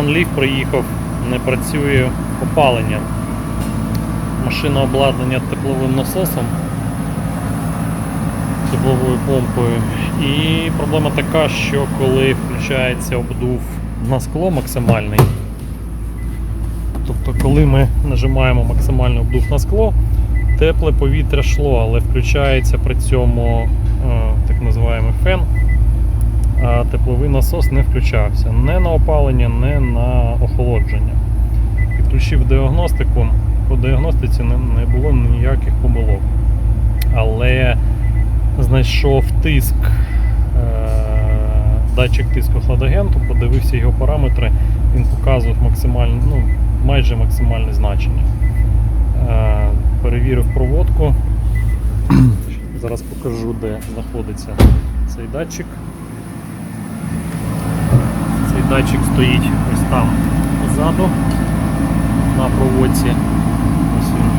Leaf приїхав, не працює опалення. Машина обладнання тепловим насосом, тепловою помпою. І проблема така, що коли включається обдув на скло максимальний, тобто коли ми нажимаємо максимальний обдув на скло, тепле повітря йшло, але включається при цьому е, так називаємо фен, тепловий насос не включався не на опалення, не на охолодження. Підключив діагностику, по діагностиці не, було ніяких помилок. Але знайшов тиск, е, датчик тиску хладагенту, подивився його параметри, він показував максимальне, ну, майже максимальне значення. Е, перевірив проводку. Зараз покажу, де знаходиться цей датчик. Датчик стоїть ось там позаду на проводці. Ось він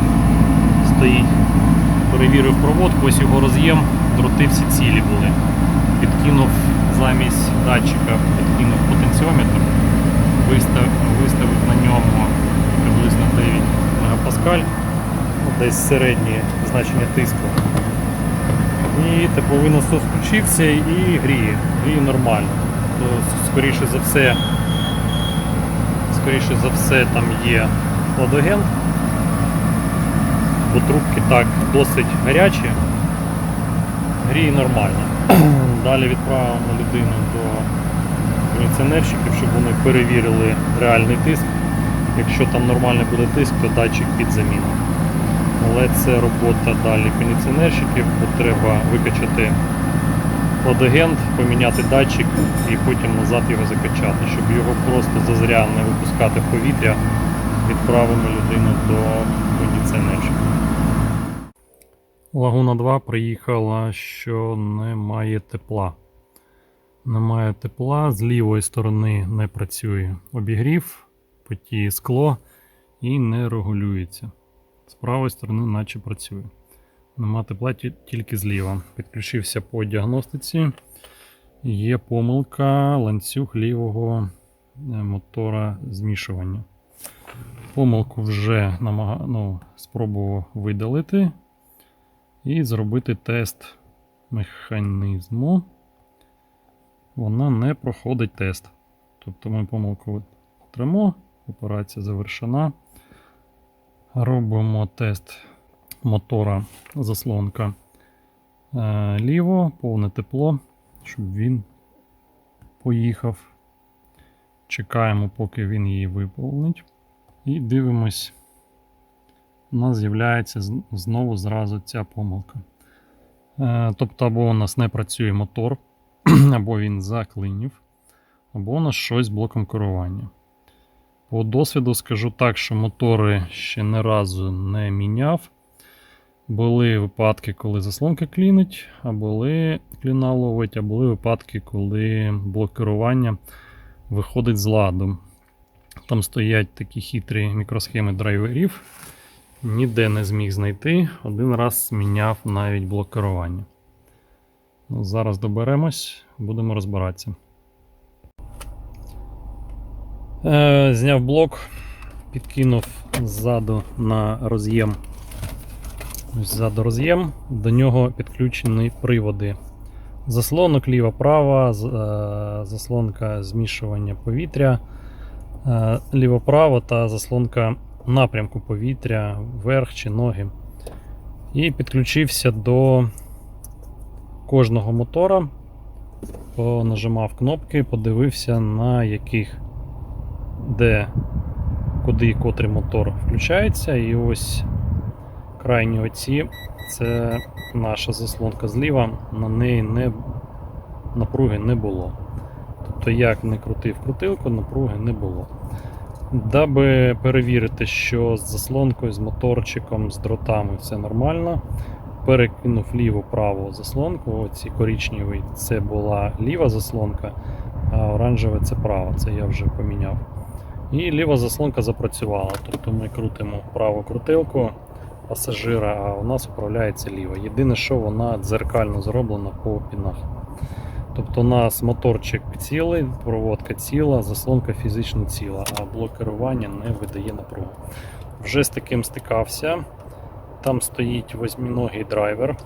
стоїть. Перевірив проводку, ось його роз'єм, дроти всі цілі були. Підкинув замість датчика, підкинув потенціометр, вистав, виставив на ньому приблизно 9 мегапаскаль, ну, десь середнє значення тиску. І тепловий насос включився і гріє. Гріє нормально. То, скоріше за все, скоріше за все там є хладагент, бо трубки так досить гарячі, гріє нормально. Далі відправимо людину до кондиціонерщиків, щоб вони перевірили реальний тиск. Якщо там нормальний буде тиск, то датчик під заміну. Але це робота далі кондиціонерщиків, бо треба викачати хладагент, поміняти датчик і потім назад його закачати, щоб його просто зазря не випускати в повітря, відправимо людину до кондиціонерщика. Лагуна 2 приїхала, що немає тепла. Немає тепла, з лівої сторони не працює обігрів, потіє скло і не регулюється. З правої сторони, наче працює. Нема тепла тільки зліва. Підключився по діагностиці. Є помилка ланцюг лівого е, мотора змішування. Помилку вже намага... ну, спробував видалити і зробити тест механізму. Вона не проходить тест. Тобто ми помилку тримо, операція завершена. Робимо тест мотора заслонка е, ліво, повне тепло, щоб він поїхав. Чекаємо, поки він її виповнить. І дивимось. У нас з'являється знову зразу ця помилка. Е, Тобто, або у нас не працює мотор, або він заклинів, або у нас щось з блоком керування. По досвіду скажу так, що мотори ще не разу не міняв. Були випадки, коли заслонка клінить, а були кліна ловить, а були випадки, коли блок керування виходить з ладу. Там стоять такі хитрі мікросхеми драйверів. Ніде не зміг знайти. Один раз міняв навіть блок керування. Ну, зараз доберемось, будемо розбиратися. Е, зняв блок, підкинув ззаду на роз'єм. Ззаду роз'єм, до нього підключені приводи. Заслонок ліва-права, е, заслонка змішування повітря, е, ліво-право та заслонка напрямку повітря, вверх чи ноги. І підключився до кожного мотора, понажимав кнопки, подивився, на яких де куди і котрий мотор включається. І ось крайні оці це наша заслонка зліва, на неї не, напруги не було. Тобто, як не крутив крутилку, напруги не було. Даби перевірити, що з заслонкою, з моторчиком, з дротами все нормально. Перекинув ліву-праву заслонку. Оці коричневі це була ліва заслонка, а оранжеве це права, це я вже поміняв. І ліва заслонка запрацювала. Тобто ми крутимо праву крутилку пасажира, а у нас управляється ліва. Єдине, що вона дзеркально зроблена по пінах. Тобто у нас моторчик цілий, проводка ціла, заслонка фізично ціла, а блок керування не видає напругу. Вже з таким стикався. Там стоїть восьминогий драйвер.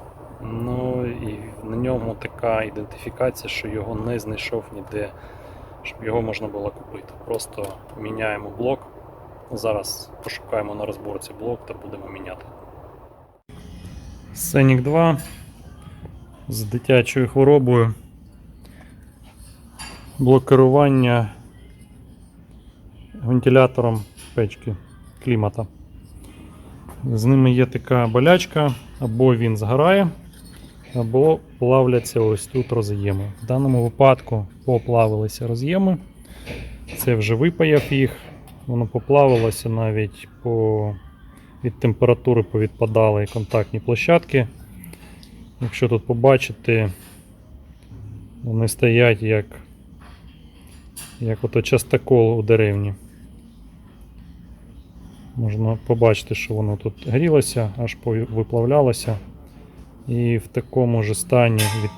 Ну і на ньому така ідентифікація, що його не знайшов ніде, щоб його можна було купити. Просто міняємо блок. Зараз пошукаємо на розборці блок та будемо міняти. Сенік 2 з дитячою хворобою. Блок керування вентилятором печки клімата. З ними є така болячка, або він згорає, або плавляться ось тут роз'єми. В даному випадку поплавилися роз'єми. Це вже випаяв їх. Воно поплавилося навіть по... від температури повідпадали контактні площадки. Якщо тут побачити, вони стоять як, як ото частокол у деревні. Можна побачити, що воно тут грілося, аж виплавлялося. І в такому ж стані від...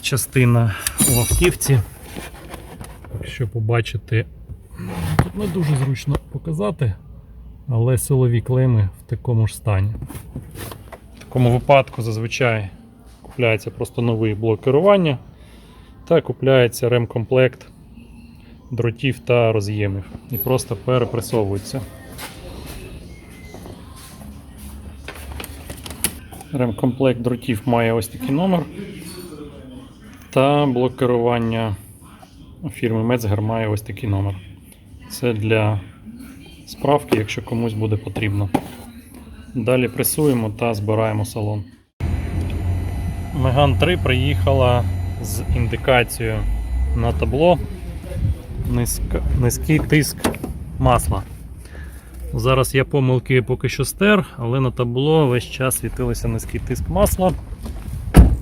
частина у автівці. Якщо побачити, тут не дуже зручно показати, але силові клеми в такому ж стані. В такому випадку зазвичай купляється просто новий блок керування та купляється ремкомплект дротів та роз'ємів і просто перепресовується. Ремкомплект дротів має ось такий номер. Та блок керування фірми Мецгер має ось такий номер. Це для справки, якщо комусь буде потрібно. Далі пресуємо та збираємо салон. Меган 3 приїхала з індикацією на табло низький тиск масла. Зараз я помилки поки що стер, але на табло весь час світилося низький тиск масла.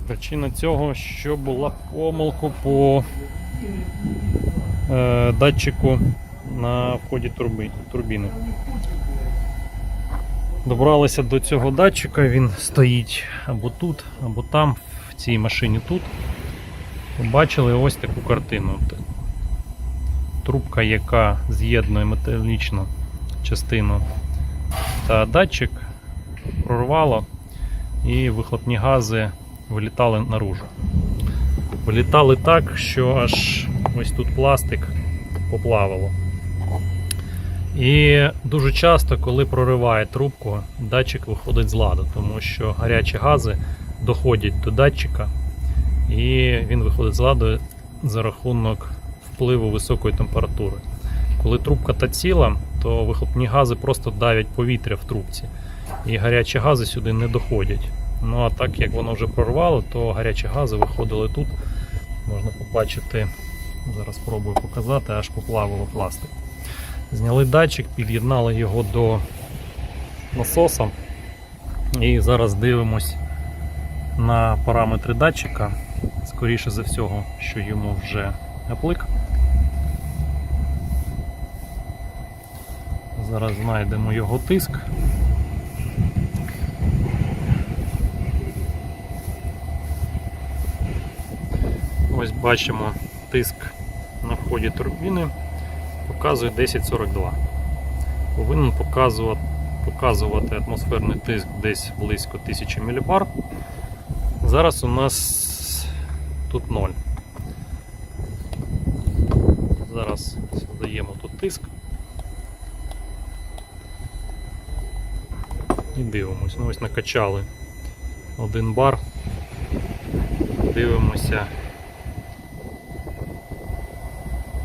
Причина цього, що була помилка по е, датчику на вході турбіни. Добралися до цього датчика, він стоїть або тут, або там, в цій машині тут. Побачили ось таку картину. Трубка, яка з'єднує металічну частину та датчик, прорвало і вихлопні гази вилітали наружу. Вилітали так, що аж ось тут пластик поплавило. І дуже часто, коли прориває трубку, датчик виходить з ладу, тому що гарячі гази доходять до датчика, і він виходить з ладу за рахунок впливу високої температури. Коли трубка та ціла, то вихлопні гази просто давять повітря в трубці, і гарячі гази сюди не доходять. Ну а так як воно вже прорвало, то гарячі гази виходили тут. Можна побачити, зараз спробую показати, аж поплавило пластик. Зняли датчик, під'єднали його до насоса. І зараз дивимось на параметри датчика. Скоріше за всього, що йому вже аплик. Зараз знайдемо його тиск. Ось бачимо тиск на вході турбіни показує 1042. Повинен показувати, показувати атмосферний тиск десь близько 1000 мілібар. Зараз у нас тут 0. Зараз задаємо тут тиск. І дивимось. Ну ось накачали один бар. Дивимося.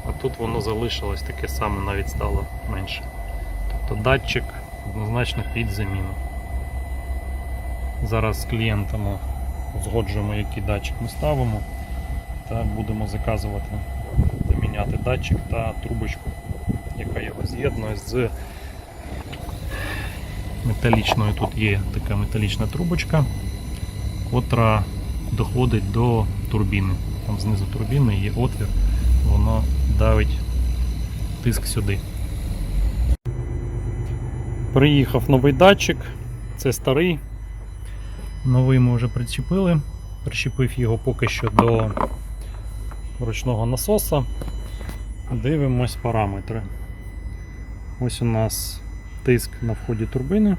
А тут воно залишилось таке саме, навіть стало менше. Тобто датчик однозначно під заміну. Зараз з клієнтами узгоджуємо, який датчик ми ставимо, та будемо заказувати та міняти датчик та трубочку, яка його з'єднує з металічною. Тут є така металічна трубочка, котра доходить до турбіни. Там знизу турбіни є отвір, давить тиск сюди. Приїхав новий датчик, це старий. Новий ми вже причепили. Прищепив його поки що до ручного насоса. Дивимось параметри. Ось у нас тиск на вході турбини.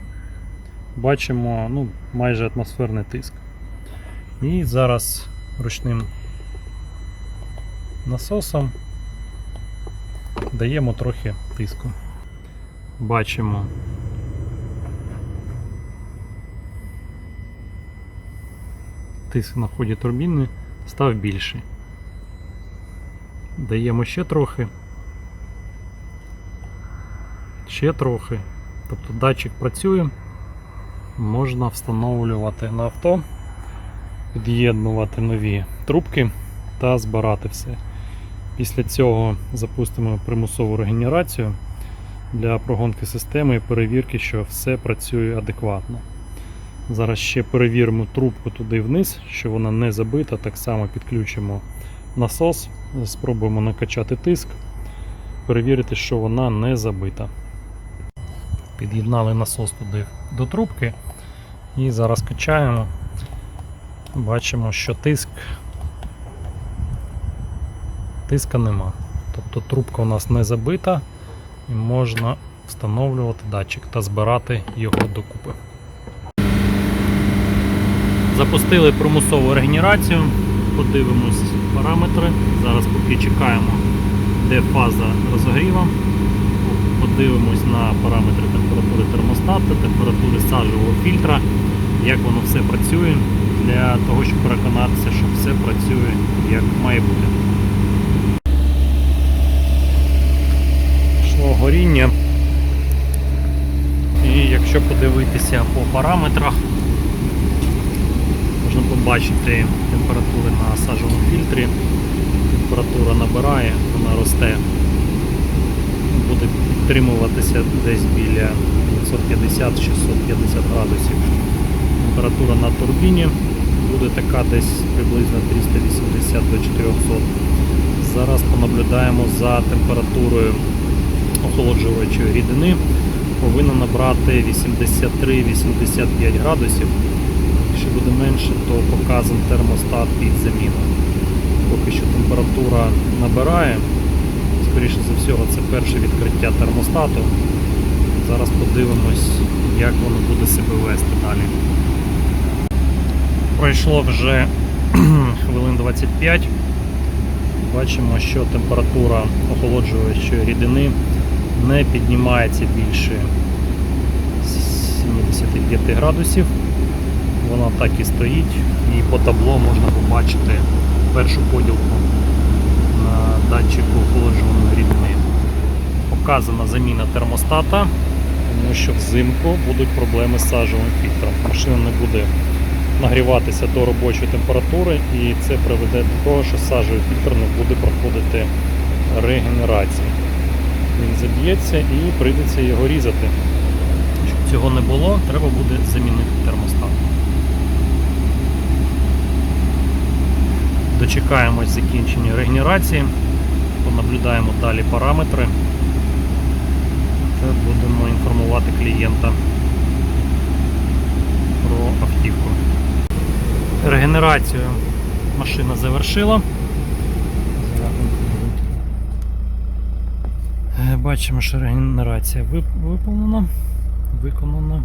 Бачимо ну, майже атмосферний тиск. І зараз ручним насосом даємо трохи тиску. Бачимо. Тиск на вході турбіни став більший. Даємо ще трохи. Ще трохи. Тобто датчик працює. Можна встановлювати на авто, під'єднувати нові трубки та збирати все. Після цього запустимо примусову регенерацію для прогонки системи і перевірки, що все працює адекватно. Зараз ще перевіримо трубку туди вниз, що вона не забита. Так само підключимо насос, спробуємо накачати тиск, перевірити, що вона не забита. Під'єднали насос туди до трубки і зараз качаємо. Бачимо, що тиск тиска нема. Тобто трубка у нас не забита і можна встановлювати датчик та збирати його докупи. Запустили примусову регенерацію, подивимось параметри. Зараз поки чекаємо, де фаза розогріва. Подивимось на параметри температури термостата, температури сажового фільтра, як воно все працює, для того, щоб переконатися, що все працює як має бути. Горіння. І якщо подивитися по параметрах, можна побачити температури на сажовому фільтрі. Температура набирає, вона росте, буде підтримуватися десь біля 550-650 градусів. Температура на турбіні буде така десь приблизно 380 до 400. Зараз понаблюдаємо за температурою охолоджувачої рідини. Повинна набрати 83-85 градусів. Якщо буде менше, то показан термостат під заміну. Поки що температура набирає. Скоріше за всього, це перше відкриття термостату. Зараз подивимось, як воно буде себе вести далі. Пройшло вже хвилин 25. Бачимо, що температура охолоджуючої рідини не піднімається більше 75 градусів. Вона так і стоїть, і по табло можна побачити першу поділку на датчику охолоджуваної рідини. Показана заміна термостата, тому що взимку будуть проблеми з сажовим фільтром. Машина не буде нагріватися до робочої температури, і це приведе до того, що сажовий фільтр не буде проходити регенерацію. Він заб'ється і прийдеться його різати. Щоб цього не було, треба буде замінити термостат. Дочекаємось закінчення регенерації, понаблюдаємо далі параметри та будемо інформувати клієнта про автівку. Регенерацію машина завершила. Е, Бачимо, що регенерація вип- виповнена. Виконана.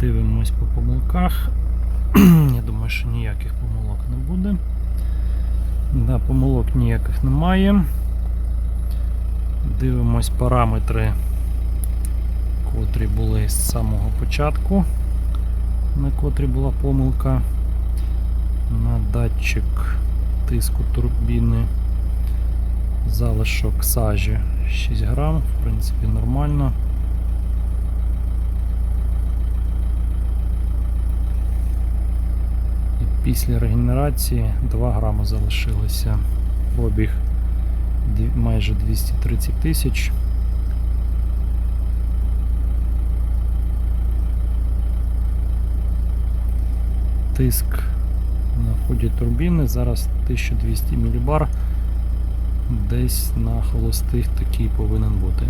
Дивимось по помилках. Я думаю, що ніяких помилок не буде. Да, помилок ніяких немає. Дивимось параметри, котрі були з самого початку, на котрі була помилка. На датчик тиску турбіни залишок сажі 6 грам, в принципі, нормально. І після регенерації 2 грами залишилося. Пробіг майже 230 тисяч. Тиск на вході турбіни зараз 1200 мілібар. Десь на холостих такий повинен бути.